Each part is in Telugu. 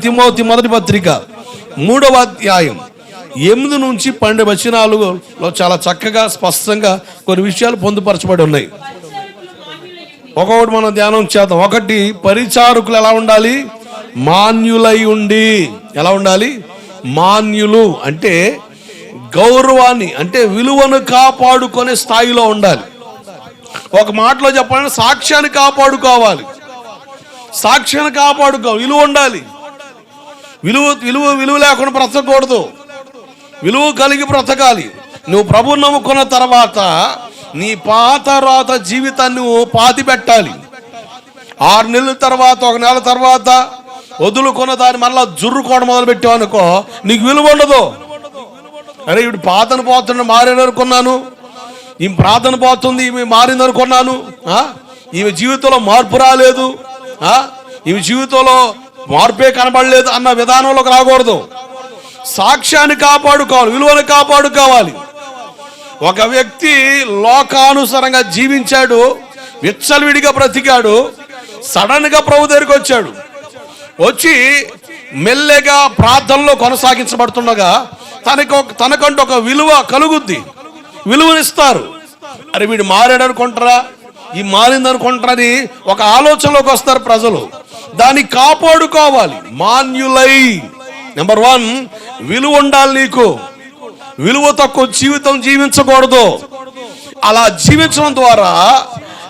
తిమోతి మొదటి పత్రిక మూడవ అధ్యాయం. ఎనిమిది నుంచి పన్నెండు వచనాలలో చాలా చక్కగా స్పష్టంగా కొన్ని విషయాలు పొందుపరచబడి ఉన్నాయి. ఒక్కొక్కటి మనం ధ్యానం చేద్దాం. ఒకటి పరిచారకులు ఎలా ఉండాలి? మాన్యులై ఉండి. ఎలా ఉండాలి? మాన్యులు అంటే గౌరవాన్ని అంటే విలువను కాపాడుకునే స్థాయిలో ఉండాలి. ఒక మాటలో చెప్పాలంటే సాక్ష్యాన్ని కాపాడుకోవాలి. సాక్ష్యాన్ని కాపాడుకో విలువ ఉండాలి. విలువ విలువ విలువ లేకుండా బ్రతకూడదు విలువ కలిగి బ్రతకాలి. నువ్వు ప్రభువు నమ్ముకున్న తర్వాత నీ పాత రాత జీవితాన్ని నువ్వు పాతి పెట్టాలి. ఆరు నెలల తర్వాత ఒక నెల తర్వాత వదులుకున్న దాన్ని మళ్ళీ జుర్రుకోవడం మొదలు పెట్టావు అనుకో నీకు విలువ ఉండదు. అరే ఇప్పుడు పాతను పోతుండ మారాను అనుకున్నాను. ఈమె ప్రార్థన పోతుంది ఈమె మారింది అనుకున్నాను. ఈమె జీవితంలో మార్పు రాలేదు. ఈమె జీవితంలో మార్పే కనబడలేదు అన్న విధానంలోకి రాకూడదు. సాక్ష్యాన్ని కాపాడుకోవాలి విలువను కాపాడుకోవాలి. ఒక వ్యక్తి లోకానుసారంగా జీవించాడు విచ్చలవిడిగా బ్రతికాడు సడన్గా ప్రభు దగ్గరికి వచ్చాడు. వచ్చి మెల్లెగా ప్రార్థనలో కొనసాగించబడుతుండగా తనకు తనకంటూ ఒక విలువ కలుగుద్ది. విలువనిస్తారు. అరే వీడు మారాడు అనుకుంటారా ఈ మారింది అనుకుంటారని ఒక ఆలోచనలోకి వస్తారు ప్రజలు. దాన్ని కాపాడుకోవాలి. మాన్యులై. నెంబర్ వన్ విలువ ఉండాలి నీకు. విలువ తక్కువ జీవితం జీవించకూడదు. అలా జీవించడం ద్వారా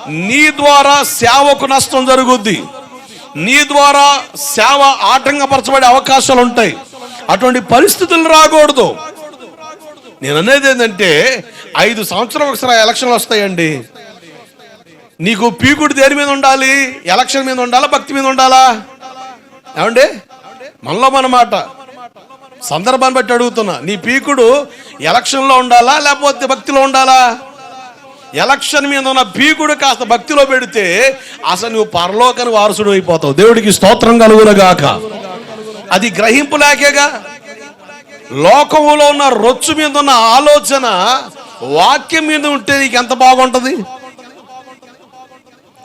నీ ద్వారా సేవకు నష్టం జరుగుద్ది. నీ ద్వారా సేవ ఆటంకపరచబడే అవకాశాలు ఉంటాయి. అటువంటి పరిస్థితులు రాకూడదు. నేను అనేది ఏంటంటే ఐదు సంవత్సరాలు ఒకసారి ఎలక్షన్లు వస్తాయండి. నీకు పీకుడు దేని మీద ఉండాలి? ఎలక్షన్ మీద ఉండాలా? భక్తి మీద ఉండాలా? ఏమండి? మనలో మన మాట సందర్భాన్ని బట్టి అడుగుతున్నా. నీ పీకుడు ఎలక్షన్లో ఉండాలా? లేకపోతే భక్తిలో ఉండాలా? ఎలక్షన్ మీద ఉన్న పీకుడు కాస్త భక్తిలో పెడితే అసలు నువ్వు పరలోకని వారసుడు అయిపోతావు. దేవుడికి స్తోత్రం కలుగునగాక. అది గ్రహింపు లేకేగా? లోకములో ఉన్న రొచ్చు మీద ఉన్న ఆలోచన వాక్యం మీద ఉంటే నీకు ఎంత బాగుంటుంది?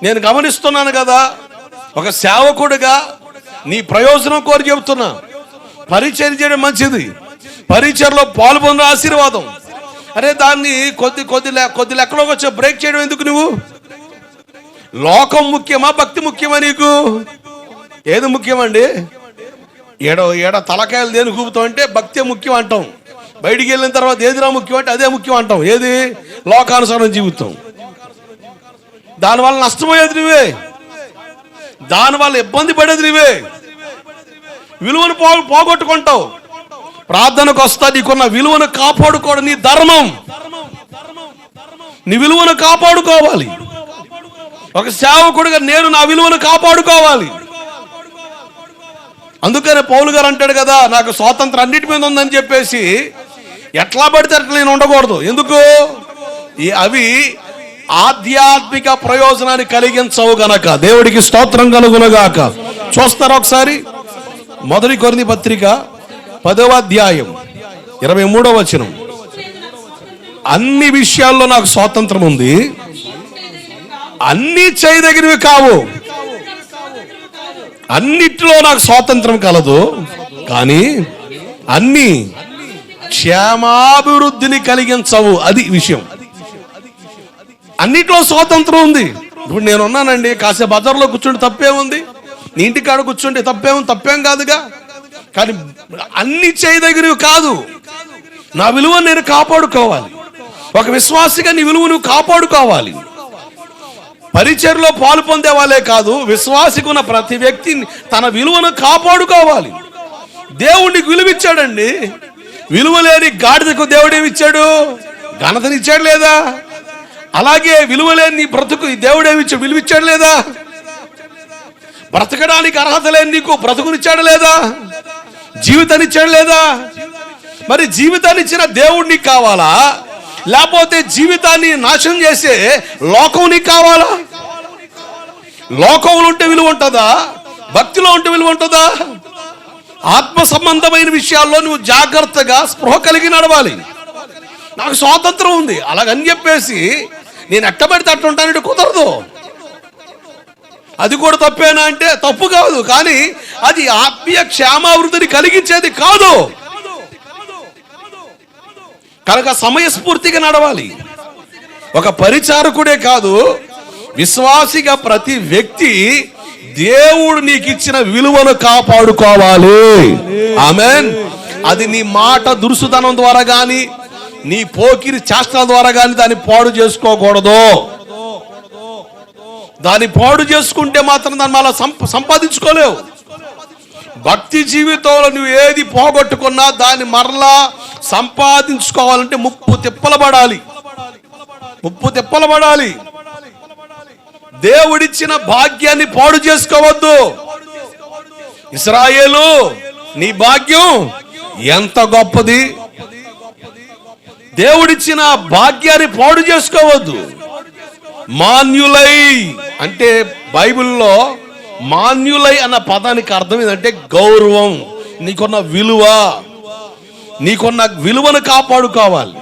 నేను గమనిస్తున్నాను కదా ఒక సేవకుడిగా నీ ప్రయోజనం కోరి చెబుతున్నా. పరిచయం చేయడం మంచిది. పరిచయలో పాల్పొందిన ఆశీర్వాదం. అరే దాన్ని కొద్ది కొద్ది కొద్ది లెక్కలోకి వచ్చే బ్రేక్ చేయడం ఎందుకు నువ్వు? లోకం ముఖ్యమా భక్తి ముఖ్యమా నీకు? ఏది ముఖ్యమండి? ఏడ ఏడ తలకాయలు దేని కూపుతాం అంటే భక్తే ముఖ్యం అంటాం. బయటికి వెళ్ళిన తర్వాత ఏదిరా ముఖ్యం అంటే అదే ముఖ్యం అంటాం. ఏది? లోకానుసారం జీవితం. దానివల్ల నష్టపోయేది నువ్వే. దానివల్ల ఇబ్బంది పడేది నువ్వే. విలువను పో పోగొట్టుకుంటావు. ప్రార్థనకు వస్తా నీకున్న విలువను కాపాడుకోవడం నీ ధర్మం. నీ విలువను కాపాడుకోవాలి. ఒక సేవకుడిగా నేను నా విలువను కాపాడుకోవాలి. అందుకనే పౌలు గారు అంటాడు కదా నాకు స్వాతంత్రం అన్నిటి మీద ఉందని చెప్పేసి ఎట్లా పడితే అట్లా నేను ఉండకూడదు. ఎందుకు? ఈ అవి ఆధ్యాత్మిక ప్రయోజనాన్ని కలిగించవు గనక. దేవుడికి స్తోత్రం కలుగునగాక. చూస్తారా ఒకసారి? మొదటి కొరింది పత్రిక పదవ అధ్యాయం ఇరవై మూడవ వచనం. అన్ని విషయాల్లో నాకు స్వాతంత్రం ఉంది. అన్ని చేయదగినవి కావు. అన్నిట్లో నాకు స్వాతంత్రం కలదు. కానీ అన్ని క్షేమాభివృద్ధిని కలిగించవు. అది విషయం. అన్నిట్లో స్వాతంత్రం ఉంది. ఇప్పుడు నేను ఉన్నానండి కాసేపు బజార్లో కూర్చుంటే తప్పే ఉంది. నీ ఇంటికాడ కూర్చుంటే తప్పేం తప్పేం కాదుగా. కానీ అన్ని చేయదగినవి కాదు. నా విలువ నేను కాపాడుకోవాలి. ఒక విశ్వాసిగా నీ విలువ నువ్వు కాపాడుకోవాలి. పరిచయలో పాలు పొందే వాళ్ళే కాదు విశ్వాసికి ఉన్న ప్రతి వ్యక్తి తన విలువను కాపాడుకోవాలి. దేవుడికి విలువిచ్చాడండి. విలువ లేని గాడిదకు దేవుడు ఇచ్చాడు? ఘనతనిచ్చాడు లేదా? అలాగే విలువలేని నీ బ్రతుకు ఈ విలువిచ్చాడు లేదా? బ్రతకడానికి అర్హత లేని నీకు బ్రతుకునిచ్చాడు లేదా? జీవితాన్నిచ్చాడు లేదా? మరి జీవితాన్ని ఇచ్చిన దేవుడు నీకు కావాలా? లేకపోతే జీవితాన్ని నాశనం చేసే లోకం నీకు కావాలా? లోకంలో ఉంటే విలువ ఉంటుందా? భక్తిలో ఉంటే విలువ ఉంటుందా? ఆత్మ సంబంధమైన విషయాల్లో నువ్వు జాగ్రత్తగా స్పృహ కలిగి నడవాలి. నాకు స్వాతంత్రం ఉంది. అలాగని చెప్పేసి నేను ఎట్టబడితే అట్లా ఉంటానంటే కుదరదు. అది కూడా తప్పేనా అంటే తప్పు కాదు కానీ అది ఆత్మీయ క్షేమావృద్ధిని కలిగించేది కాదు. కనుక సమయస్ఫూర్తిగా నడవాలి. ఒక పరిచారకుడే కాదు విశ్వాసిగా ప్రతి వ్యక్తి దేవుడు నీకు ఇచ్చిన విలువను కాపాడుకోవాలి. ఆమెన్. అది నీ మాట దురుసుతనం ద్వారా కానీ నీ పోకిరి చేష్టల ద్వారా కానీ దాన్ని పాడు చేసుకోకూడదు. దాన్ని పాడు చేసుకుంటే మాత్రం దాన్ని మళ్ళీ సంప సంపాదించుకోలేవు. భక్తి జీవితంలో నువ్వు ఏది పోగొట్టుకున్నా దాన్ని మరలా సంపాదించుకోవాలంటే ముప్పు తిప్పలబడాలి ముప్పు తిప్పలబడాలి దేవుడిచ్చిన భాగ్యాన్ని పాడు చేసుకోవద్దు. ఇస్రాయేలు నీ భాగ్యం ఎంత గొప్పది. దేవుడిచ్చిన భాగ్యాన్ని పాడు చేసుకోవద్దు. మాన్యులై అంటే బైబిల్లో మాన్యులై అన్న పదానికి అర్థం ఏంటంటే గౌరవం. నీకున్న విలువ. నీకున్న విలువను కాపాడుకోవాలి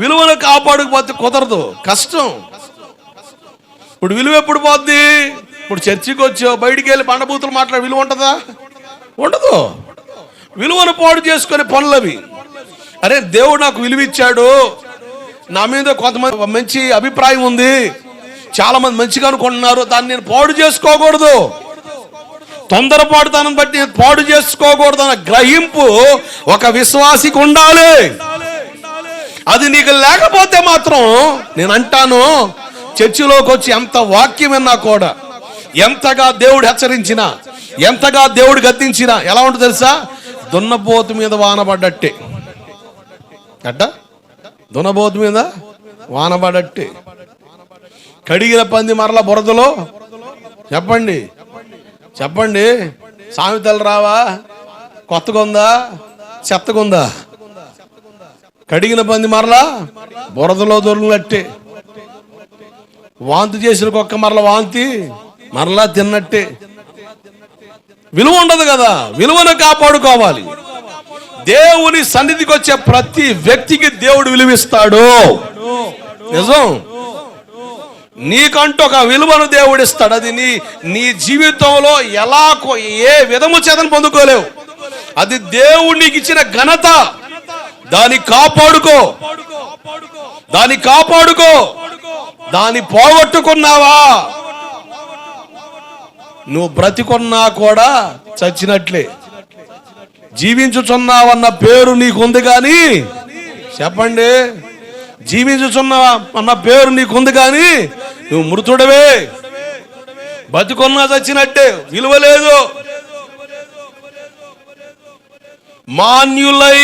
విలువను కాపాడుకోకపోతే కుదరదు. కష్టం. ఇప్పుడు విలువ ఎప్పుడు పోద్ది? ఇప్పుడు చర్చికి వచ్చావు బయటికి వెళ్ళి పండబూతులు మాట్లాడే విలువ ఉంటుందా? ఉండదు. విలువను పాడు చేసుకునే పనులవి. అరే దేవుడు నాకు విలువిచ్చాడు. నా మీద కొంతమంది మంచి అభిప్రాయం ఉంది. చాలా మంది మంచిగా అనుకుంటున్నారు. దాన్ని నేను పాడు చేసుకోకూడదు. తొందరపాటుతనం బట్టి నేను పాడు చేసుకోకూడదు అన్న గ్రహింపు ఒక విశ్వాసికి ఉండాలి. అది నీకు లేకపోతే మాత్రం నేను అంటాను చర్చిలోకి వచ్చి ఎంత వాక్యం విన్నా కూడా ఎంతగా దేవుడు హెచ్చరించినా ఎంతగా దేవుడు గద్దించినా ఎలా ఉంటుంది తెలుసా? దున్నపోతు మీద వానబడ్డట్టే అట్ట దునబోతు మీద వానబడట్టి. కడిగిన పంది మరల బురదలో. చెప్పండి. చెప్పండి. సామెతలు రావా? కొత్తగా ఉందా చెత్తగా ఉందా కడిగిన పంది మరలా బురదలో దొరికినట్టే. వాంతి చేసిన కుక్క మరల వాంతి మరలా తిన్నట్టే. విలువ ఉండదు కదా. విలువను కాపాడుకోవాలి. దేవుని సన్నిధికి వచ్చే ప్రతి వ్యక్తికి దేవుడు విలువిస్తాడు. నిజం? నీకంటూ ఒక విలువను దేవుడు ఇస్తాడు. అది నీ నీ జీవితంలో ఎలా ఏ విధము చేతను పొందుకోలేవు. అది దేవుడు నీకు ఇచ్చిన ఘనత. దాన్ని కాపాడుకో. దాన్ని కాపాడుకో. దాన్ని పోగొట్టుకున్నావా? నువ్వు బ్రతికున్నా కూడా చచ్చినట్లే. జీవించుచున్నావన్న పేరు నీకుంది కానీ చెప్పండి జీవించుచున్నావా అన్న పేరు నీకుంది కానీ నువ్వు మృతుడవే. బతికున్నా చచ్చినట్టే విలువ లేదు. మాన్యులై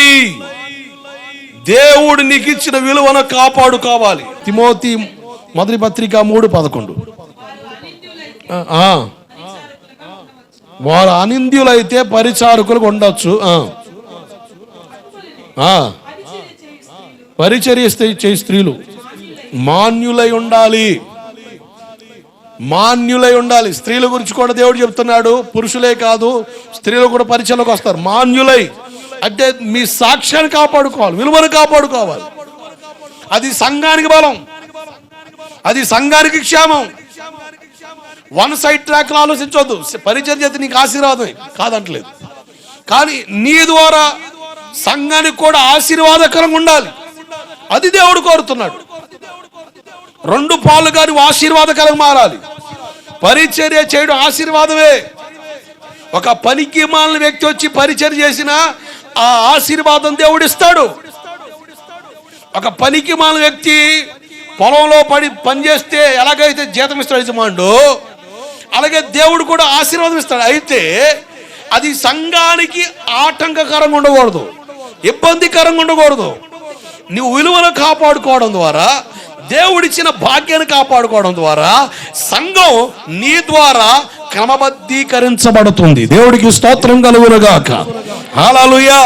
దేవుడు నీకు ఇచ్చిన విలువను కాపాడుకోవాలి తిమోతి మొదటి పత్రిక మూడు పదకొండు. వారు అనింద్యులైతే పరిచారకులకు ఉండొచ్చు. ఆ. చే పరిచర్య స్త్రీలు. మాన్యులై ఉండాలి. మాన్యులై ఉండాలి. స్త్రీల గురించి కూడా దేవుడు చెప్తున్నాడు. పురుషులే కాదు స్త్రీలు కూడా పరిచయలోకి వస్తారు. మాన్యులై. అంటే మీ సాక్ష్యాన్ని కాపాడుకోవాలి. విలువను కాపాడుకోవాలి. అది సంఘానికి బలం. అది సంఘానికి క్షేమం. వన్ సైడ్ ట్రాక్ ఆలోచించవద్దు పరిచయం చేతి నీకు ఆశీర్వాదమే కాదంటలేదు. కానీ నీ ద్వారా సంఘానికి కూడా ఆశీర్వాదకరంగా ఉండాలి. అది దేవుడు కోరుతున్నాడు. రెండు పాలు గారి ఆశీర్వాదకరం మారాలి. పరిచర్య చేయడం ఆశీర్వాదమే. ఒక పనికి మాలిన వ్యక్తి వచ్చి పరిచర్య చేసిన ఆ ఆశీర్వాదం దేవుడు ఇస్తాడు. ఒక పనికి మాలిన వ్యక్తి పొలంలో పడి పనిచేస్తే ఎలాగైతే జీతం ఇస్తాడు యజమానుడు అలాగే దేవుడు కూడా ఆశీర్వాదం ఇస్తాడు అయితే అది సంఘానికి ఆటంకకరంగా ఉండకూడదు. ఇబ్బందికరంగా ఉండకూడదు. నువ్వు విలువను కాపాడుకోవడం ద్వారా దేవుడిచ్చిన భాగ్యాన్ని కాపాడుకోవడం ద్వారా సంఘం నీ ద్వారా క్రమబద్ధీకరించబడుతుంది. దేవుడికి స్తోత్రం కలుగునుగాక. హాలూయా